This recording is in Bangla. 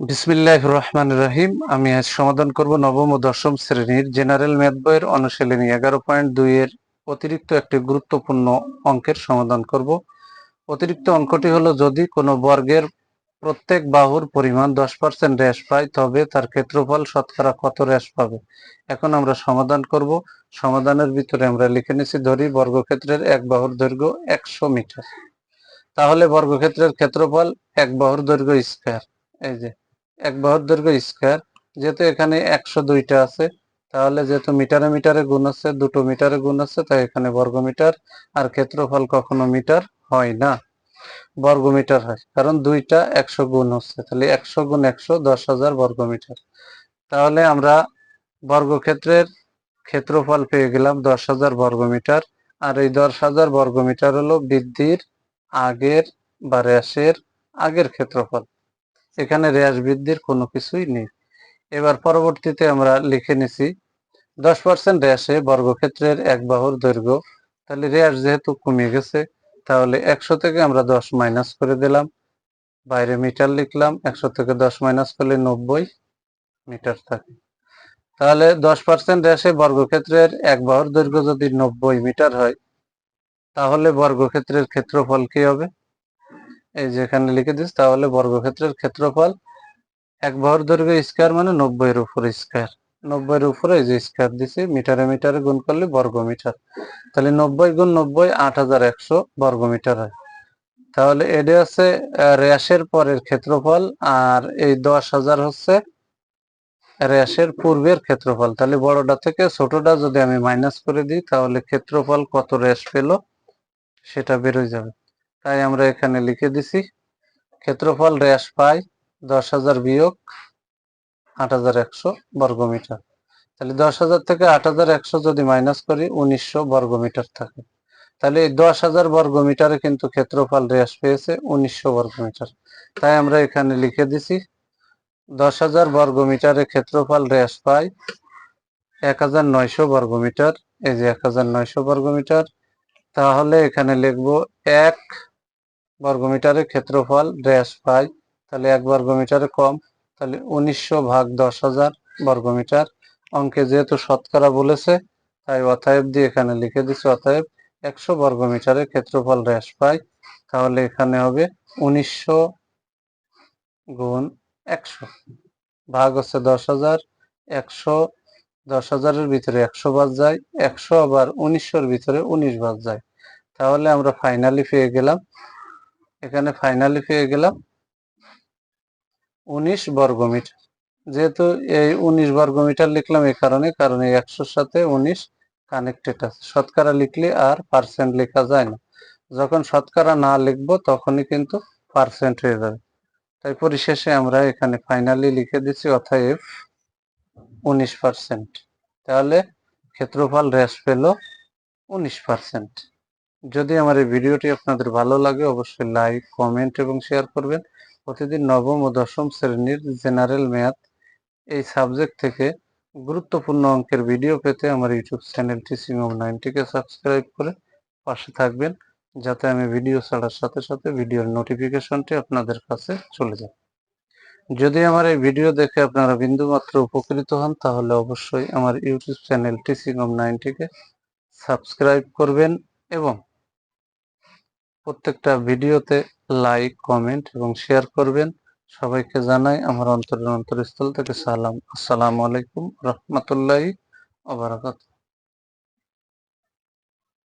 বিসমিল্লাহ রহমান রহিম। আমি আজ সমাধান করব নবম ও দশম শ্রেণির জেনারেল ম্যাথ বইয়ের অনুশীলনী। এগারো পয়েন্ট দুই এর অতিরিক্ত একটি গুরুত্বপূর্ণ অঙ্কের সমাধান করব। অতিরিক্ত অঙ্কটি হলো, যদি কোনো বর্গের প্রত্যেক বাহুর পরিমাণ দশ পার্সেন্ট হ্রাস পায়, তবে তার ক্ষেত্রফল শতকরা কত হ্রাস পাবে? এখন আমরা সমাধান করব। সমাধানের ভিতরে আমরা লিখে নিছি, ধরি বর্গক্ষেত্রের এক বাহুর দৈর্ঘ্য একশো মিটার। তাহলে বর্গক্ষেত্রের ক্ষেত্রফল এক বাহুর দৈর্ঘ্য স্কয়ার। এই যে এক বাহুর দৈর্ঘ্য স্কয়ার। যেহেতু এখানে একশো দুইটা আছে, তাহলে যেহেতু মিটারে মিটারে গুণ আছে, দুটো মিটারে গুণ আছে, তাই এখানে বর্গ মিটার আর ক্ষেত্রফল কখনো মিটার হয় না। বর্গ মিটার হয়, কারণ দুইটা একশো গুণ হচ্ছে। তাহলে একশো গুণ একশো, দশ হাজার বর্গ মিটার তাহলে আমরা বর্গক্ষেত্রের ক্ষেত্রফল পেয়ে গেলাম দশ হাজার বর্গ মিটার আর এই দশ হাজার বর্গ মিটার হলো বৃদ্ধির আগের বা র্যাসের আগের ক্ষেত্রফল। এখানে রেয়াজ বৃদ্ধির কোনো কিছুই নেই। এবার পরবর্তীতে আমরা লিখে নিছি, দশ পার্সেন্ট রেয়াসে বর্গক্ষেত্রের এক বাহুর দৈর্ঘ্য। তাহলে রেয়াস যেহেতু কমে গেছে, তাহলে একশো থেকে আমরা দশ মাইনাস করে দিলাম। বাইরে মিটার লিখলাম, একশো থেকে দশ মাইনাস করলে নব্বই মিটার থাকে। তাহলে দশ পার্সেন্ট রেয়াসে বর্গক্ষেত্রের এক বাহুর দৈর্ঘ্য যদি নব্বই মিটার হয়, তাহলে বর্গক্ষেত্রের ক্ষেত্রফল কি হবে? এই যেখানে লিখে দিস, তাহলে বর্গক্ষেত্রের ক্ষেত্রফল এক বাহুর দৈর্ঘ্য স্কয়ার মানে নব্বই এর উপরে স্কয়ার নব্বই এর উপরে যে স্কয়ার দিছি, মিটারে মিটারে গুণ করলে বর্গ মিটার তাহলে নব্বই গুণ নব্বই, আট হাজার একশো বর্গ মিটার হয়। তাহলে এটা হচ্ছে র্যাশের পরের ক্ষেত্রফল, আর এই দশ হাজার হচ্ছে র্যাশের পূর্বের ক্ষেত্রফল। তাহলে বড়টা থেকে ছোটটা যদি আমি মাইনাস করে দিই, তাহলে ক্ষেত্রফল কত র্যাশ পেল, সেটা বেরোয় যাবে। তাই আমরা এখানে লিখে দিছি, ক্ষেত্রফল র্যাশ পাই দশ হাজার বিয়োগ আট হাজার একশো বর্গমিটার। তাহলে দশ হাজার থেকে আট হাজার একশো যদি মাইনাস করি উনিশশো বর্গমিটার থাকে। তাহলে এই দশ হাজার বর্গমিটারে কিন্তু ক্ষেত্রফল র্যাশ পেয়েছে উনিশশো বর্গমিটার। তাই আমরা এখানে লিখে দিছি, দশ হাজার বর্গমিটারে ক্ষেত্রফল র্যাশ পাই এক হাজার নয়শো বর্গমিটার। এই যে এক হাজার নয়শো বর্গমিটার, তাহলে এখানে লিখব এক বর্গমিটারে ক্ষেত্রফল র্যাশ পাই, তাহলে এক বর্গমিটারে কম, তাহলে উনিশশো ভাগ দশ হাজার বর্গমিটার। অঙ্কে যেহেতু শতকরা বলেছে, তাই অতএব দিয়ে এখানে লিখে দিচ্ছি, অতএব একশো বর্গমিটারে ক্ষেত্রফল হ্রাস পাই, তাহলে এখানে হবে উনিশশো গুণ একশো ভাগ হচ্ছে দশ হাজার। একশো দশ হাজারের ভিতরে একশো বাদ যায়, একশো আবার উনিশশোর ভিতরে উনিশ বাদ যায়। তাহলে আমরা ফাইনালি পেয়ে গেলাম। এখানে ফাইনালি পেয়ে গেলাম উনিশ বর্গমিটার। যেহেতু এই উনিশ বর্গমিটার লিখলাম এই কারণে, কারণ এই একশোর সাথে উনিশ কানেক্টেড আছে। শতকরা লিখলে আর পার্সেন্ট লেখা যায় না। যখন শতকরা না লিখব, তখনই কিন্তু পার্সেন্ট হয়ে যাবে। তাই পরিশেষে আমরা এখানে ফাইনালি লিখে দিচ্ছি অতএব উনিশ পার্সেন্ট তাহলে ক্ষেত্রফল হ্রাস পেল উনিশ পার্সেন্ট যদি আমার এই ভিডিওটি আপনাদের ভালো লাগে, অবশ্যই লাইক কমেন্ট এবং শেয়ার করবেন। প্রতিদিন নবম ও দশম শ্রেণির জেনারেল ম্যাথ এই সাবজেক্ট থেকে গুরুত্বপূর্ণ অঙ্কের ভিডিও পেতে আমার ইউটিউব চ্যানেলটি সিংহম নাইনটিকে সাবস্ক্রাইব করে পাশে থাকবেন, যাতে আমি ভিডিও ছাড়ার সাথে সাথে ভিডিওর নোটিফিকেশনটি আপনাদের কাছে চলে যায়। যদি আমার এই ভিডিও দেখে আপনারা বিন্দুমাত্র উপকৃত হন, তাহলে অবশ্যই আমার ইউটিউব চ্যানেলটি সিংহম নাইনটিকে সাবস্ক্রাইব করবেন এবং প্রত্যেকটা ভিডিওতে লাইক কমেন্ট এবং শেয়ার করবেন। সবাইকে জানাই আমার অন্তরের অন্তরস্থল থেকে সালাম। আসসালামু আলাইকুম রহমতুল্লাহ